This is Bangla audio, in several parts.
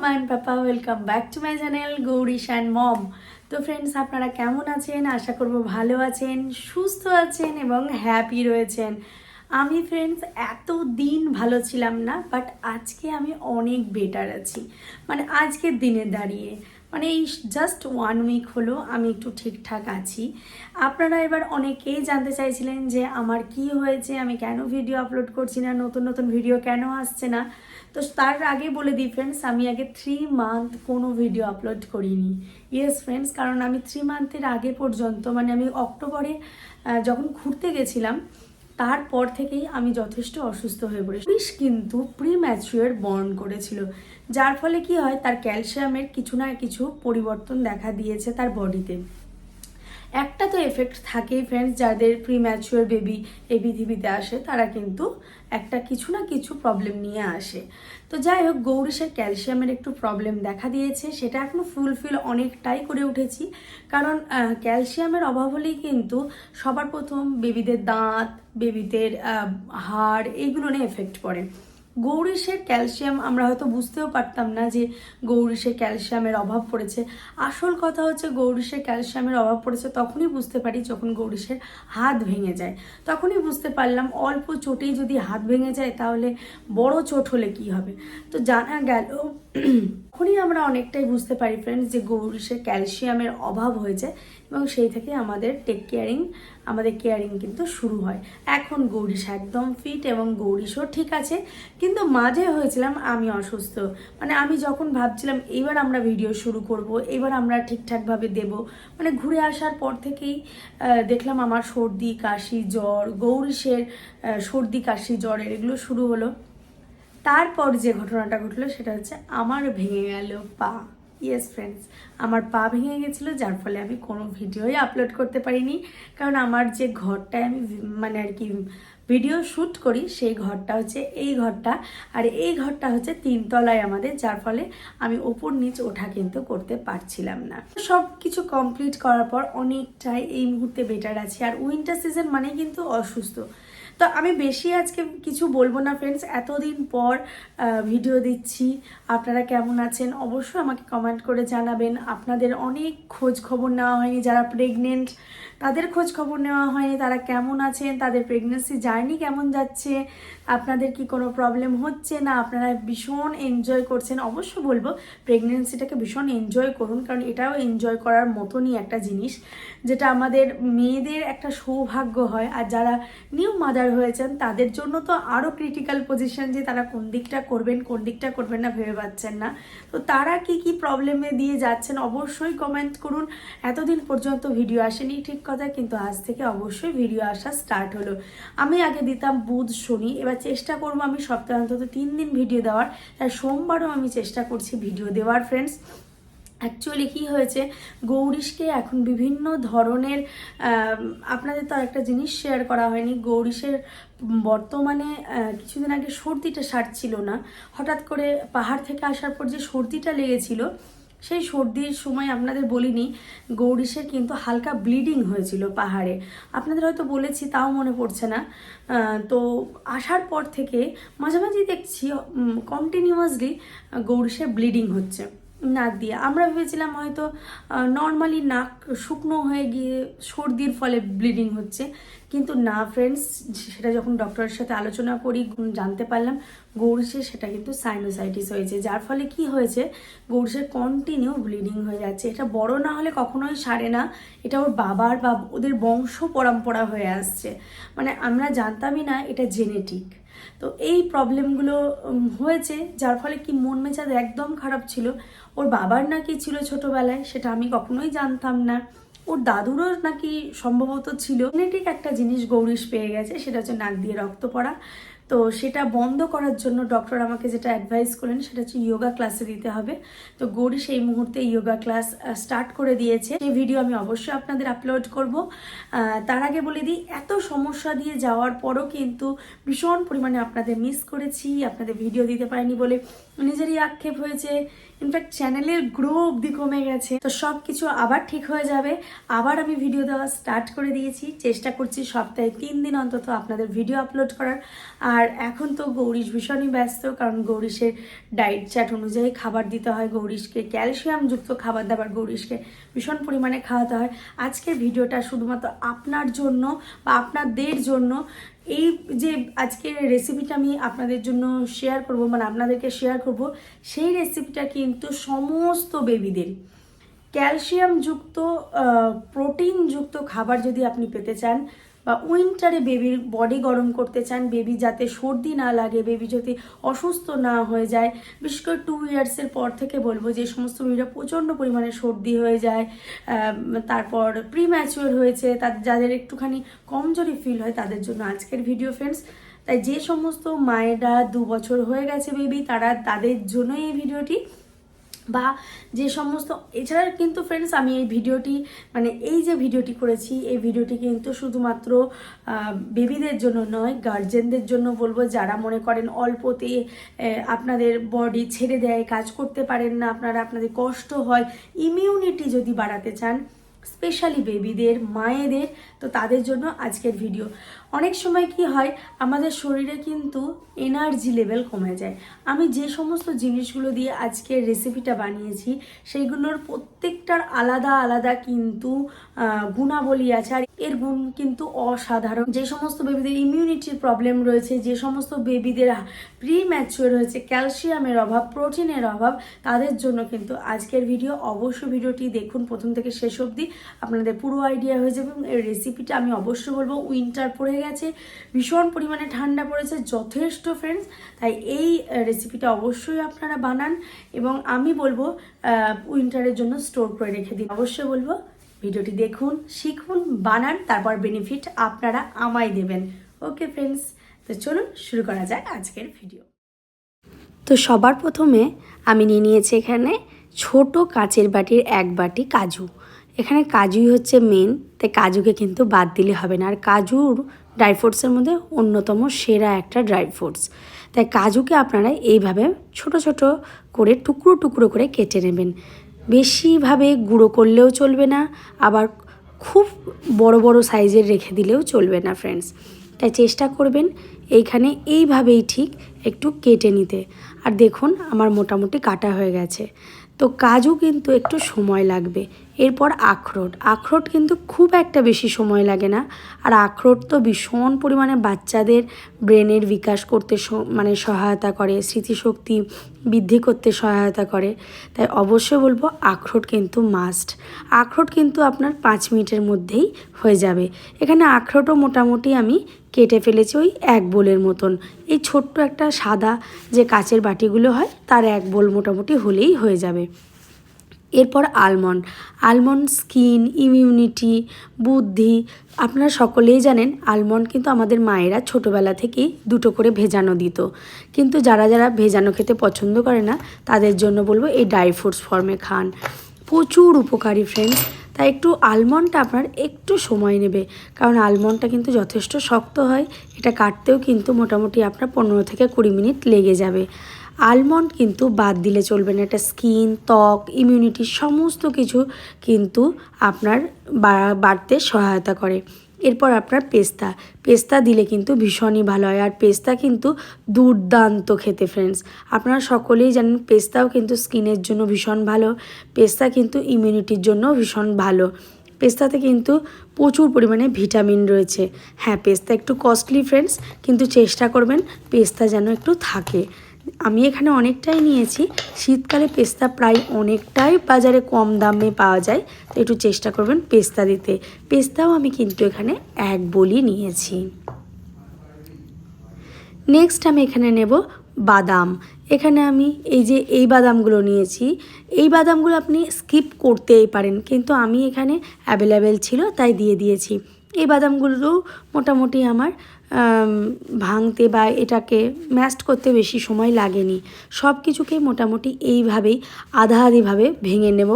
Mama and papa welcome back to my channel Gourish and mom তো ফ্রেন্ডস আপনারা কেমন আছেন? আশা করব ভালো আছেন, সুস্থ আছেন এবং হ্যাপি রয়েছেন। আমি ফ্রেন্ডস এত দিন ভালো ছিলাম না বাট আজকে আমি অনেক বেটার আছি। মানে আজকের দিনে দাঁড়িয়ে মানে এই জাস্ট ওয়ান উইক হলো আমি একটু ঠিকঠাক আছি। আপনারা এবার অনেকেই জানতে চাইছিলেন যে আমার কি হয়েছে, আমি কেন ভিডিও আপলোড করছি না, নতুন নতুন ভিডিও কেন আসছে না? তো তার আগে বলে দিই ফ্রেন্ডস আমি আগে থ্রি মান্থ কোনো ভিডিও আপলোড করিনি। ইয়েস ফ্রেন্ডস কারণ আমি থ্রি মান্থের আগে পর্যন্ত মানে আমি অক্টোবরে যখন ঘুরতে গেছিলাম, তারপর থেকেই আমি যথেষ্ট অসুস্থ হয়ে পড়ি পুলিশ কিন্তু প্রি ম্যাচুয়ার বর্ন করেছিল, যার ফলে কি হয়, তার ক্যালসিয়ামের কিছু না কিছু পরিবর্তন দেখা দিয়েছে তার বডিতে একটা তো এফেক্ট থাকেই ফ্রেন্ডস যাদের প্রি ম্যাচুয়ার বেবি এই পৃথিবীতে আসে, তারা কিন্তু একটা কিছু না কিছু প্রবলেম নিয়ে আসে। তো যাই হোক, গৌরিশের ক্যালসিয়ামের একটু প্রবলেম দেখা দিয়েছে, সেটা এখনও ফুলফিল অনেকটাই করে উঠেছি। কারণ ক্যালসিয়ামের অভাব হলেই কিন্তু সবার প্রথম বেবিদের দাঁত বেবিদের হাড় এইগুলো নিয়ে এফেক্ট পড়ে। গৌরিশের ক্যালসিয়াম আমরা হয়তো বুঝতেও পারতাম না যে গৌরীষে ক্যালসিয়ামের অভাব পড়েছে। আসল কথা হচ্ছে গৌরীষের ক্যালসিয়ামের অভাব পড়েছে, তখনই বুঝতে পারি যখন গৌরীষের হাত ভেঙে যায়। তখনই বুঝতে পারলাম অল্প চোটেই যদি হাত ভেঙে যায় তাহলে বড় চোট হলে কি হবে? তো জানা গেল তখনই আমরা অনেকটাই বুঝতে পারি ফ্রেন্ডস যে গৌরিশের ক্যালসিয়ামের অভাব হয়েছে এবং সেই থেকে আমাদের টেক কেয়ারিং আমাদের কেয়ারিং কিন্তু শুরু হয়। এখন গৌরিশ একদম ফিট এবং গৌরিশও ঠিক আছে, কিন্তু মাঝে হয়েছিলাম আমি অসুস্থ। মানে আমি যখন ভাবছিলাম, এবার আমরা ভিডিও শুরু করব, এবার আমরা ঠিকঠাকভাবে দেব মানে ঘুরে আসার পর থেকেই দেখলাম আমার সর্দি, কাশি, জ্বর গৌরিশের সর্দি, কাশি জ্বরের এগুলো শুরু হলো। তারপর যে ঘটনাটা ঘটলো সেটা হচ্ছে আমার ভেঙে গেল পা। ইয়েস ফ্রেন্ডস আমার পা ভেঙে গেছিল, যার ফলে আমি কোনো ভিডিওই আপলোড করতে পারিনি। কারণ আমার যে ঘরটায় আমি মানে আর কি ভিডিও শ্যুট করি, সেই ঘরটা হচ্ছে এই ঘরটা। আর এই ঘরটা হচ্ছে তিনতলায় আমাদের, যার ফলে আমি ওপর নিচ ওঠা কিন্তু করতে পারছিলাম না। সব কিছু কমপ্লিট করার পর অনেকটাই এই মুহূর্তে বেটার আছে। আর উইন্টার সিজন মানে কিন্তু অসুস্থ। তো আমি বেশি আজকে কিছু বলব না ফ্রেন্ডস এতদিন পর ভিডিও দিচ্ছি। আপনারা কেমন আছেন? অবশ্যই আমাকে কমেন্ট করে জানাবেন। আপনাদের অনেক খোঁজ খবর নেওয়া হয়নি যারা প্রেগনেন্ট তাদের খোঁজ খবর নেওয়া হয়নি, তারা কেমন আছেন, তাদের প্রেগনেন্সি জার্নি কেমন যাচ্ছে, আপনাদের কি কোনো প্রবলেম হচ্ছে না, আপনারা ভীষণ এনজয় করছেন। অবশ্য বলব প্রেগনেন্সিটাকে ভীষণ এনজয় করুন, কারণ এটাও এনজয় করার মতনই একটা জিনিস, যেটা আমাদের মেয়েদের একটা সৌভাগ্য হয়। আর যারা নিউ মাদার হয়েছেন, তাদের জন্য তো আরও ক্রিটিক্যাল পজিশন যে তারা কোন দিকটা করবেন, কোন দিকটা করবেন না, ভেবে পাচ্ছেন না। তো তারা কি কি প্রবলেমে দিয়ে যাচ্ছেন অবশ্যই কমেন্ট করুন। এতদিন পর্যন্ত ভিডিও আসেনি ঠিক কথা, কিন্তু আজ থেকে অবশ্যই ভিডিও আসা স্টার্ট হলো। আমি আগে দিতাম বুধ, শনি, এবার চেষ্টা করব আমি সপ্তাহে অন্তত তিন দিন ভিডিও দেওয়ার। তাই সোমবারও আমি চেষ্টা করছি ভিডিও দেওয়ার ফ্রেন্ডস অ্যাকচুয়ালি কী হয়েছে? গৌরিশকে এখন বিভিন্ন ধরনের আপনাদের তো একটা জিনিস শেয়ার করা হয়নি। গৌরিশের বর্তমানে কিছুদিন আগে সর্দিটা সারছিল না। হঠাৎ করে পাহাড় থেকে আসার পর যে সর্দিটা লেগেছিল, সেই সর্দির সময় আপনাদের বলিনি, গৌরিশের কিন্তু হালকা ব্লিডিং হয়েছিল পাহাড়ে। আপনাদের হয়তো বলেছি, তাও মনে পড়ছে না। তো আসার পর থেকে মাঝে মাঝেই দেখছি কন্টিনিউয়াসলি গৌরীশের ব্লিডিং হচ্ছে। নাক দিয়ে। আমরা ভেবেছিলাম হয়তো নর্মালি নাক শুকনো হয়ে গিয়ে সর্দির ফলে ব্লিডিং হচ্ছে। কিন্তু না ফ্রেন্ডস সেটা যখন ডক্টরের সাথে আলোচনা করি জানতে পারলাম, গৌরিশের সেটা কিন্তু সাইনোসাইটিস হয়েছে। যার ফলে কি হয়েছে, গৌরিশের কন্টিনিউ ব্লিডিং হয়ে যাচ্ছে। এটা বড় না হলে কখনোই সারে না। এটা ওর বাবার বা ওদের বংশ পরম্পরা হয়ে আসছে। মানে আমরা জানতামই না এটা জেনেটিক তো এই প্রবলেমগুলো হয়েছে, যার ফলে কি মন মেজাজ একদম খারাপ ছিল। ওর বাবার নাকি ছিল ছোটবেলায়, সেটা আমি কখনোই জানতাম না। ওর দাদুরও নাকি সম্ভবত ছিল। জেনেটিক একটা জিনিস গৌরিশ পেয়ে গেছে, সেটা হচ্ছে নাক দিয়ে রক্ত পড়া। তো সেটা বন্ধ করার জন্য ডক্টর আমাকে যেটা অ্যাডভাইস করলেন সেটা হচ্ছে ইয়োগা ক্লাসে দিতে হবে। তো গৌরিশ সেই মুহূর্তে ইয়োগা ক্লাস স্টার্ট করে দিয়েছে। সেই ভিডিও আমি অবশ্যই আপনাদের আপলোড করব। তার আগে বলে দিই, এত সমস্যা দিয়ে যাওয়ার পরও কিন্তু ভীষণ পরিমাণে আপনাদের মিস করেছি, আপনাদের ভিডিও দিতে পারিনি বলে নিজেরই আক্ষেপ হয়েছে। ইনফ্যাক্ট চ্যানেলের গ্রো অব্দি কমে গেছে। তো সব কিছু আবার ঠিক হয়ে যাবে। আবার আমি ভিডিও দেওয়া স্টার্ট করে দিয়েছি। চেষ্টা করছি সপ্তাহে তিন দিন অন্তত আপনাদের ভিডিও আপলোড করার। আর আর এখন তো গৌরীশ ভীষণই ব্যস্ত, কারণ গৌরীশের ডায়েট চার্ট অনুযায়ী খাবার দিতে হয় গৌরীশকে, ক্যালসিয়ামযুক্ত খাবার দাবার গৌরীশকে ভীষণ পরিমাণে খাওয়াতে হয়। আজকের ভিডিওটা শুধুমাত্র আপনার জন্য বা আপনাদের জন্য। এই যে আজকের রেসিপিটা আমি আপনাদের জন্য শেয়ার করব মানে আপনাদেরকে শেয়ার করব, সেই রেসিপিটা কিন্তু সমস্ত বেবিদের ক্যালসিয়ামযুক্ত প্রোটিনযুক্ত খাবার যদি আপনি পেতে চান বা উইন্টারে বেবির বডি গরম করতে চান বেবি যাতে সর্দি না লাগে বেবি যদি অসুস্থ না হয়ে যায়, বিশেষ করে টু ইয়ার্সের পর থেকে বলব যে সমস্ত বেবিরা প্রচণ্ড পরিমাণে সর্দি হয়ে যায় তারপর প্রি ম্যাচিওর হয়েছে তাদের যাদের একটুখানি কমজোরি ফিল হয় তাদের জন্য আজকের ভিডিও ফ্রেন্ডস তাই যে সমস্ত মায়েরা দু বছর হয়ে গেছে বেবি তারা, তাদের জন্যই এই ভিডিওটি বা যে সমস্ত, এছাড়া কিন্তু ফ্রেন্ডস আমি এই ভিডিওটি মানে এই যে ভিডিওটি করেছি, এই ভিডিওটি কিন্তু শুধুমাত্র বেবিদের জন্য নয় গার্জেনদের জন্য বলব। যারা মনে করেন অল্পতে আপনাদের বডি ছেড়ে দেয়, কাজ করতে পারেন না, আপনারা, আপনাদের কষ্ট হয় ইমিউনিটি যদি বাড়াতে চান স্পেশালি বেবিদের মায়েদের, তো তাদের জন্য আজকের ভিডিও অনেক সময় কি হয়, আমাদের শরীরে কিন্তু এনার্জি লেভেল কমে যায়। আমি যে সমস্ত জিনিসগুলো দিয়ে আজকের রেসিপিটা বানিয়েছি সেইগুলোর প্রত্যেকটার আলাদা আলাদা কিন্তু গুণাবলী আছে। আর এর গুণ কিন্তু অসাধারণ। যে সমস্ত বেবিদের ইমিউনিটির প্রবলেম রয়েছে, যে সমস্ত বেবিদের প্রি ম্যাচিওর হয়েছে। ক্যালসিয়ামের অভাব, প্রোটিনের অভাব, তাদের জন্য কিন্তু আজকের ভিডিও। অবশ্যই ভিডিওটি দেখুন, প্রথম থেকে শেষ অবধি। আপনাদের পুরো আইডিয়া হয়ে যাবে এই রেসিপিটা আমি অবশ্যই বলব। উইন্টার পড়ে গেছে, ভীষণ পরিমাণে ঠান্ডা পড়েছে, যথেষ্ট ফ্রেন্ডস তাই এই রেসিপিটা অবশ্যই আপনারা বানান এবং আমি বলব উইন্টারের জন্য স্টোর করে রেখে দিন। অবশ্যই বলব, ভিডিওটি দেখুন, শিখুন, বানান, তারপর বেনিফিট আপনারা আমায় দেবেন। ওকে ফ্রেন্ডস তো চলুন শুরু করা যায় আজকের ভিডিও। তো সবার প্রথমে আমি নিয়ে নিয়েছি এখানে ছোট কাচের বাটির এক বাটি কাজু। এখানে কাজুই হচ্ছে মেন তাই কাজুকে কিন্তু বাদ দিলে হবে না। আর কাজুর ড্রাই ফ্রুটসের মধ্যে অন্যতম সেরা একটা ড্রাই ফ্রুটস তাই কাজুকে আপনারা এইভাবে ছোট ছোট করে টুকরো টুকরো করে কেটে নেবেন। বেশিভাবে গুঁড়ো করলেও চলবে না, আবার খুব বড় বড় সাইজের রেখে দিলেও চলবে না ফ্রেন্ডস তাই চেষ্টা করবেন এইখানে এইভাবেই ঠিক একটু কেটে নিতে। আর দেখুন, আমার মোটামুটি কাটা হয়ে গেছে। তো কাজু কিন্তু একটু সময় লাগবে। এরপর আখরোট। আখরোট কিন্তু খুব একটা বেশি সময় লাগে না। আর আখরোট তো ভীষণ পরিমাণে বাচ্চাদের ব্রেনের বিকাশ করতে মানে সহায়তা করে, স্মৃতিশক্তি বৃদ্ধি করতে সহায়তা করে। তাই অবশ্যই বলব আখরোট কিন্তু মাস্ট আখরোট কিন্তু আপনার পাঁচ মিনিটের মধ্যেই হয়ে যাবে। এখানে আখরোটও মোটামুটি আমি কেটে ফেলেছি ওই এক বোলের মতন। এই ছোট্ট একটা সাদা যে কাচের বাটিগুলো হয়, তার এক বোল মোটামুটি হলেই হয়ে যাবে। এরপর আলমন্ড। আলমন্ড স্কিন, ইমিউনিটি, বুদ্ধি, আপনারা সকলেই জানেন, আলমন্ড কিন্তু আমাদের মায়েরা ছোটোবেলা থেকেই দুটো করে ভেজানো দিত। কিন্তু যারা যারা ভেজানো খেতে পছন্দ করে না, তাদের জন্য বলব এই ড্রাই ফ্রুটস ফর্মে খান। প্রচুর উপকারী ফ্রেন্ডস তাই একটু আলমন্ডটা আপনার একটু সময় নেবে। কারণ আলমন্ডটা কিন্তু যথেষ্ট শক্ত হয়, এটা কাটতেও কিন্তু মোটামুটি আপনার পনেরো থেকে কুড়ি মিনিট লেগে যাবে। আলমন্ড কিন্তু বাদ দিলে চলবে না, এটা স্কিন ত্বক ইমিউনিটি সমস্ত কিছু কিন্তু আপনার বাড়তে সহায়তা করে। এরপর আপনার পেস্তা। পেস্তা দিলে কিন্তু ভীষণই ভালো হয়। আর পেস্তা কিন্তু দুর্দান্ত খেতে ফ্রেন্ডস আপনারা সকলেই জানেন, পেস্তাও কিন্তু স্কিনের জন্য ভীষণ ভালো। পেস্তা কিন্তু ইমিউনিটির জন্য ভীষণ ভালো। পেস্তাতে কিন্তু প্রচুর পরিমাণে ভিটামিন রয়েছে। হ্যাঁ পেস্তা একটু কস্টলি ফ্রেন্ডস কিন্তু চেষ্টা করবেন, পেস্তা যেন একটু থাকে। আমি এখানে অনেকটাই নিয়েছি। শীতকালে পেস্তা প্রায় অনেকটাই বাজারে কম দামে পাওয়া যায়। তো একটু চেষ্টা করবেন পেস্তা দিতে। পেস্তাও আমি কিন্তু এখানে এক বলি নিয়েছি। নেক্সট আমি এখানে নেব বাদাম। এখানে আমি এই যে এই বাদামগুলো নিয়েছি। এই বাদামগুলো আপনি স্কিপ করতেই পারেন। কিন্তু আমি এখানে অ্যাভেলেবেল ছিল, তাই দিয়ে দিয়েছি। এই বাদামগুলো মোটামুটি আমার ভাঙতে বা এটাকে ম্যাস্ট করতে বেশি সময় লাগেনি। সব কিছুকে মোটামুটি এইভাবেই আধা আধিভাবে ভেঙে নেব।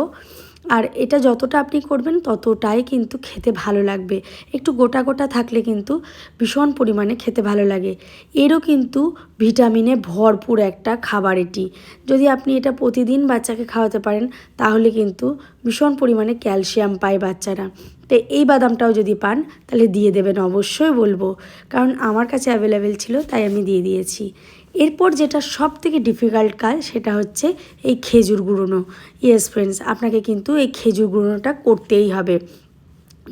আর এটা যতটা আপনি করবেন ততটাই কিন্তু খেতে ভালো লাগবে। একটু গোটা গোটা থাকলে কিন্তু ভীষণ পরিমাণে খেতে ভালো লাগে। এরও কিন্তু ভিটামিনে ভরপুর একটা খাবার এটি। যদি আপনি এটা প্রতিদিন বাচ্চাকে খাওয়াতে পারেন, তাহলে কিন্তু ভীষণ পরিমাণে ক্যালসিয়াম পায় বাচ্চারা। তো এই বাদামটাও যদি পান, তাহলে দিয়ে দেবেন। অবশ্যই বলব। কারণ আমার কাছে অ্যাভেলেবেল ছিল, তাই আমি দিয়ে দিয়েছি। এরপর যেটা সব থেকে ডিফিকাল্ট কাজ সেটা হচ্ছে এই খেজুর গুঁড়োনো। ইয়েস ফ্রেন্ডস আপনাকে কিন্তু এই খেজুর গুঁড়োনোটা করতেই হবে।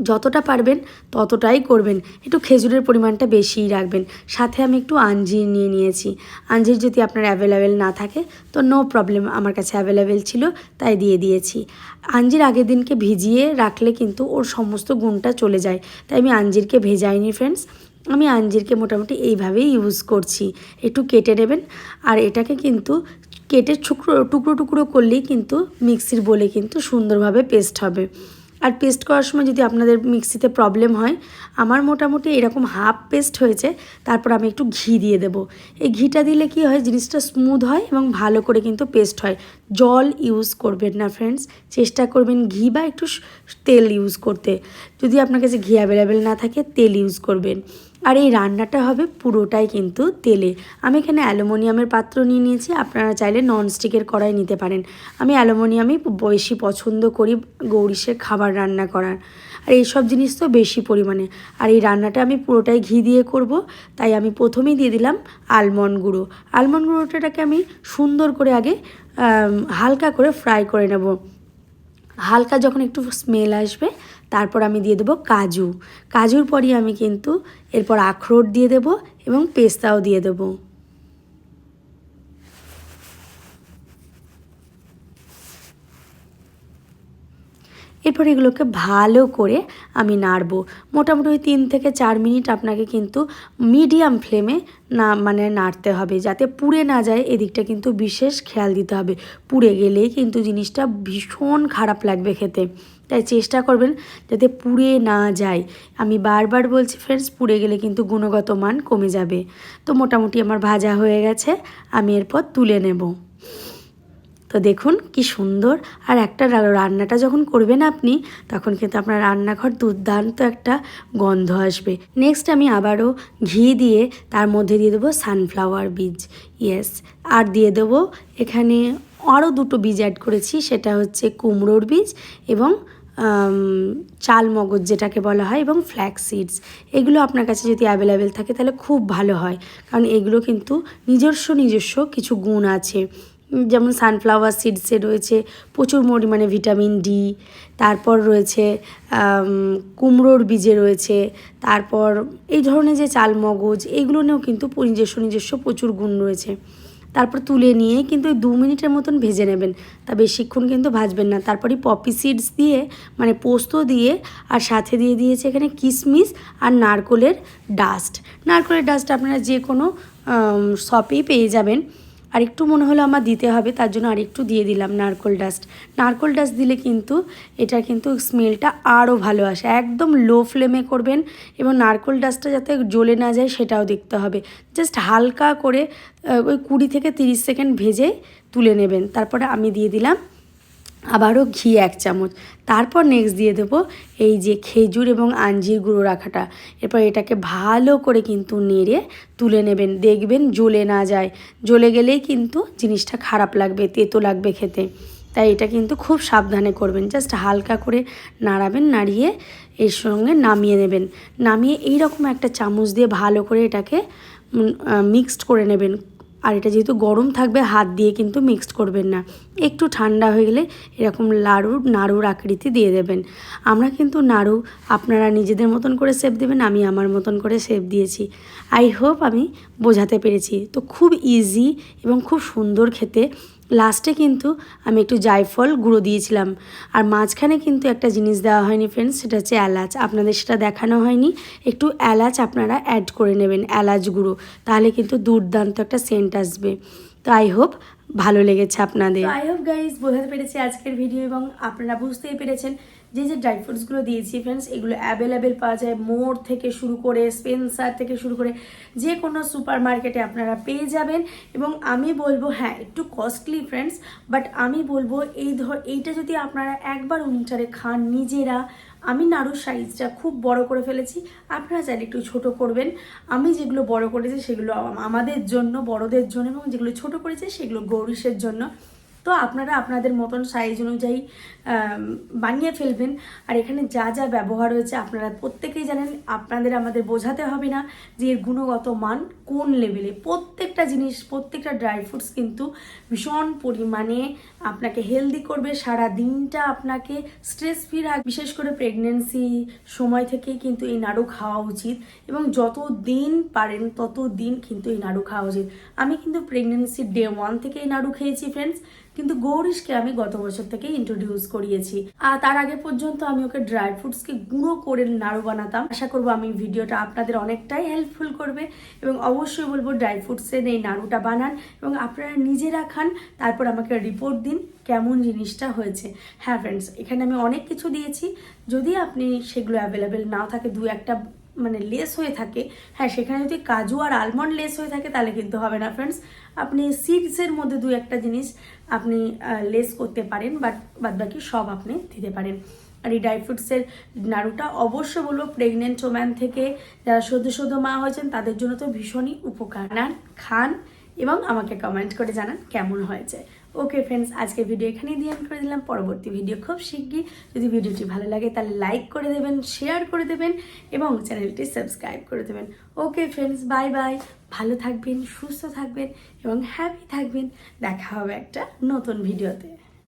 যতটা পারবেন ততটাই করবেন। একটু খেজুরের পরিমাণটা বেশিই রাখবেন। সাথে আমি একটু আঞ্জির নিয়ে নিয়েছি। আঞ্জির যদি আপনার অ্যাভেলেবেল না থাকে, তো নো প্রবলেম আমার কাছে অ্যাভেলেবেল ছিল, তাই দিয়ে দিয়েছি। আঞ্জির আগের দিনকে ভিজিয়ে রাখলে কিন্তু ওর সমস্ত গুণটা চলে যায়। তাই আমি আঞ্জিরকে ভেজাইনি ফ্রেন্ডস আমি আঞ্জিরকে মোটামুটি এইভাবেই ইউজ করছি। একটু কেটে নেবেন। আর এটাকে কিন্তু কেটে টুকরো টুকরো টুকরো করলেই কিন্তু মিক্সির বলে কিন্তু সুন্দরভাবে পেস্ট হবে। আর পেস্ট করার সময় যদি আপনাদের মিক্সিতে প্রবলেম হয়, আমার মোটামুটি এরকম হাফ পেস্ট হয়েছে, তারপর আমি একটু ঘি দিয়ে দেব। এই ঘিটা দিলে কি হয়, জিনিসটা স্মুথ হয় এবং ভালো করে কিন্তু পেস্ট হয়। জল ইউজ করবেন না ফ্রেন্ডস চেষ্টা করবেন ঘি বা একটু তেল ইউজ করতে। যদি আপনার কাছে ঘি অ্যাভেলেবেল না থাকে, তেল ইউজ করবেন। আর এই রান্নাটা হবে পুরোটাই কিন্তু তেলে। আমি এখানে অ্যালুমিনিয়ামের পাত্র নিয়ে নিয়েছি, আপনারা চাইলে ননস্টিকের কড়াই নিতে পারেন। আমি অ্যালুমিনিয়ামই বেশি পছন্দ করি গৌরিশের খাবার রান্না করার। আর এইসব জিনিস তো বেশি পরিমাণে। আর এই রান্নাটা আমি পুরোটাই ঘি দিয়ে করব, তাই আমি প্রথমেই দিয়ে দিলাম আলমন্ড গুঁড়ো। আলমন্ড গুঁড়োটাকে আমি সুন্দর করে আগে হালকা করে ফ্রাই করে নেব। হালকা যখন একটু স্মেল আসবে, তারপর আমি দিয়ে দেবো কাজু। কাজুর পরই আমি কিন্তু এরপর আখরোট দিয়ে দেব এবং পেস্তাও দিয়ে দেবো। এরপর এগুলোকে ভালো করে আমি নাড়বো। মোটামুটি ওই তিন থেকে চার মিনিট আপনাকে কিন্তু মিডিয়াম ফ্লেমে না মানে নাড়তে হবে যাতে পুড়ে না যায়। এদিকটা কিন্তু বিশেষ খেয়াল দিতে হবে। পুড়ে গেলেই কিন্তু জিনিসটা ভীষণ খারাপ লাগবে খেতে। তাই চেষ্টা করবেন যাতে পুড়ে না যায়। আমি বারবার বলছি ফ্রেন্ডস পুড়ে গেলে কিন্তু গুণগত মান কমে যাবে। তো মোটামুটি আমার ভাজা হয়ে গেছে। আমি এরপর তুলে নেব। তো দেখুন কি সুন্দর। আর একটা রান্নাটা যখন করবেন আপনি, তখন কিন্তু আপনার রান্নাঘর দুর্দান্ত একটা গন্ধ আসবে। নেক্সট আমি আবারও ঘি দিয়ে তার মধ্যে দিয়ে দেবো সানফ্লাওয়ার বীজ। ইয়েস আর দিয়ে দেবো এখানে আরও দুটো বীজ অ্যাড করেছি, সেটা হচ্ছে কুমড়োর বীজ এবং চাল মগজ যেটাকে বলা হয় এবং ফ্ল্যাক্স সিডস এগুলো আপনার কাছে যদি অ্যাভেলেবেল থাকে তাহলে খুব ভালো হয়। কারণ এগুলো কিন্তু নিজস্ব নিজস্ব কিছু গুণ আছে। যেমন সানফ্লাওয়ার সিডসে রয়েছে, প্রচুর পরিমাণে ভিটামিন ডি তারপর রয়েছে কুমড়োর বীজে রয়েছে, তারপর এই ধরনের যে চাল মগজ এগুলো নিয়েও কিন্তু নিজস্ব নিজস্ব প্রচুর গুণ রয়েছে। তারপর তুলে নিয়ে কিন্তু ওই দু মিনিটের মতন ভেজে নেবেন। তা বেশিক্ষণ কিন্তু ভাজবেন না। তারপরে পপি সিডস দিয়ে মানে পোস্ত দিয়ে, আর সাথে দিয়ে দিয়েছে এখানে কিশমিশ আর নারকোলের ডাস্ট নারকোলের ডাস্ট আপনারা যে কোনো শপেই পেয়ে যাবেন। আর একটু মনে হলো আমার দিতে হবে, তার জন্য আরেকটু দিয়ে দিলাম নারকোল ডাস্ট। নারকোল ডাস্ট দিলে কিন্তু এটা কিন্তু স্মেলটা আরও ভালো আসে। একদম লো ফ্লেমে করবেন এবং নারকোল ডাস্টটা যাতে জ্বলে না যায় সেটাও দেখতে হবে। জাস্ট হালকা করে ওই কুড়ি থেকে তিরিশ সেকেন্ড ভেজে তুলে নেবেন। তারপরে আমি দিয়ে দিলাম আবারও ঘি এক চামচ। তারপর নেক্সট দিয়ে দেবো এই যে খেজুর এবং আঞ্জির গুঁড়ো রাখাটা। এরপর এটাকে ভালো করে কিন্তু নেড়ে তুলে নেবেন। দেখবেন জ্বলে না যায়। জ্বলে গেলেই কিন্তু জিনিসটা খারাপ লাগবে, তেতো লাগবে খেতে। তাই এটা কিন্তু খুব সাবধানে করবেন। জাস্ট হালকা করে নাড়াবেন, নাড়িয়ে এর সঙ্গে নামিয়ে নেবেন। নামিয়ে এই রকম একটা চামচ দিয়ে ভালো করে এটাকে মিক্সড করে নেবেন। আর এটা যেহেতু গরম থাকবে, হাত দিয়ে কিন্তু মিক্সড করবেন না। একটু ঠান্ডা হয়ে গেলে এরকম লাড়ু, নাড়ুর আকৃতি দিয়ে দেবেন। আমরা কিন্তু নাড়ু আপনারা নিজেদের মতন করে সেপ দেবেন, আমি আমার মতন করে সেপ দিয়েছি। আই হোপ আমি বোঝাতে পেরেছি। তো খুব ইজি এবং খুব সুন্দর খেতে লাস্টে কিন্তু আমি একটু জায়ফল গুঁড়ো দিয়েছিলাম। আর মাঝখানে কিন্তু একটা জিনিস দেওয়া হয়নি ফ্রেন্ডস সেটা হচ্ছে এলাচ। আপনাদের সেটা দেখানো হয়নি। একটু এলাচ আপনারা অ্যাড করে নেবেন, এলাচ গুঁড়ো। তাহলে কিন্তু দুর্দান্ত একটা সেন্ট আসবে। তো আই হোপ ভালো লেগেছে আপনাদের। আই হোপ গাইজ বোঝাতে পেরেছি আজকের ভিডিও এবং আপনারা বুঝতেই পেরেছেন যে যে ড্রাই ফ্রুটসগুলো দিয়েছি ফ্রেন্ডস এগুলো অ্যাভেলেবেল পাওয়া যায় মোর থেকে শুরু করে স্পেন্সার থেকে শুরু করে, যে কোনো সুপার মার্কেটে আপনারা পেয়ে যাবেন। এবং আমি বলব হ্যাঁ একটু কস্টলি ফ্রেন্ডস বাট আমি বলব এই ধর এইটা যদি আপনারা একবার উইন্টারে খান নিজেরা, আমি নাড়ুর সাইজটা খুব বড় করে ফেলেছি, আপনারা চাইলে একটু ছোট করবেন। আমি যেগুলো বড় করেছি সেগুলো আমাদের জন্য, বড়দের জন্য, এবং যেগুলো ছোট করেছি সেগুলো গৌরিশের জন্য। তো আপনারা আপনাদের মতন সাইজ অনুযায়ী বানিয়ে ফেলবেন। আর এখানে যা যা ব্যবহার হয়েছে আপনারা প্রত্যেকেই জানেন, আপনাদের আমাদের বোঝাতে হবে না যে এর গুণগত মান কোন লেভেলে প্রত্যেকটা জিনিস, প্রত্যেকটা ড্রাই ফ্রুটস কিন্তু ভীষণ পরিমাণে আপনাকে হেলদি করবে। সারা দিনটা আপনাকে স্ট্রেস ফ্রি রাখবে বিশেষ করে প্রেগনেন্সি সময় থেকেই কিন্তু এই নাড়ু খাওয়া উচিত এবং যত দিন পারেন তত দিন কিন্তু এই নাড়ু খাওয়া উচিত। আমি কিন্তু প্রেগনেন্সির ডে ওয়ান থেকে এই নাড়ু খেয়েছি ফ্রেন্ডস কিন্তু গৌরিশকে আমি গত বছর থেকে ইন্ট্রোডিউস করিয়েছি। আর তার আগে পর্যন্ত আমি ওকে ড্রাই ফ্রুটসকে গুঁড়ো করে নাড়ু বানাতাম। আশা করব আমি ভিডিওটা আপনাদের অনেকটাই হেল্পফুল করবে এবং অবশ্যই বলব ড্রাই ফ্রুটসের এই নাড়ুটা বানান এবং আপনারা নিজেরা খান, তারপর আমাকে রিপোর্ট দিন কেমন জিনিসটা হয়েছে। হ্যাঁ ফ্রেন্ডস এখানে আমি অনেক কিছু দিয়েছি। যদি আপনি সেগুলো অ্যাভেলেবেল না থাকে, দু একটা মানে লেস হয়ে থাকে হ্যাঁ সেখানে যদি কাজু আর আলমন্ড লেস হয়ে থাকে, তাহলে কিন্তু হবে না ফ্রেন্ডস আপনি সিডসের মধ্যে দু একটা জিনিস আপনি লেস করতে পারেন বাট বাদ বাকি সব আপনি দিতে পারেন। আর এই ড্রাই ফ্রুটসের নাড়ুটা অবশ্য বলব প্রেগনেন্ট ওম্যান থেকে যারা সদ্য সদ্য মা হয়েছেন, তাদের জন্য তো ভীষণই উপকার। নান খান এবং আমাকে কমেন্ট করে জানান কেমন হয়েছে। ওকে ফ্রেন্ডস আজকে ভিডিও এখানেই দিয়ে করে দিলাম। পরবর্তী ভিডিও খুব শিগগির। যদি ভিডিওটি ভালো লাগে, তাহলে লাইক করে দেবেন শেয়ার করে দেবেন এবং চ্যানেলটি সাবস্ক্রাইব করে দেবেন। ওকে ফ্রেন্ডস বাই বাই ভালো থাকবেন, সুস্থ থাকবেন এবং হ্যাপি থাকবেন। দেখা হবে একটা নতুন ভিডিওতে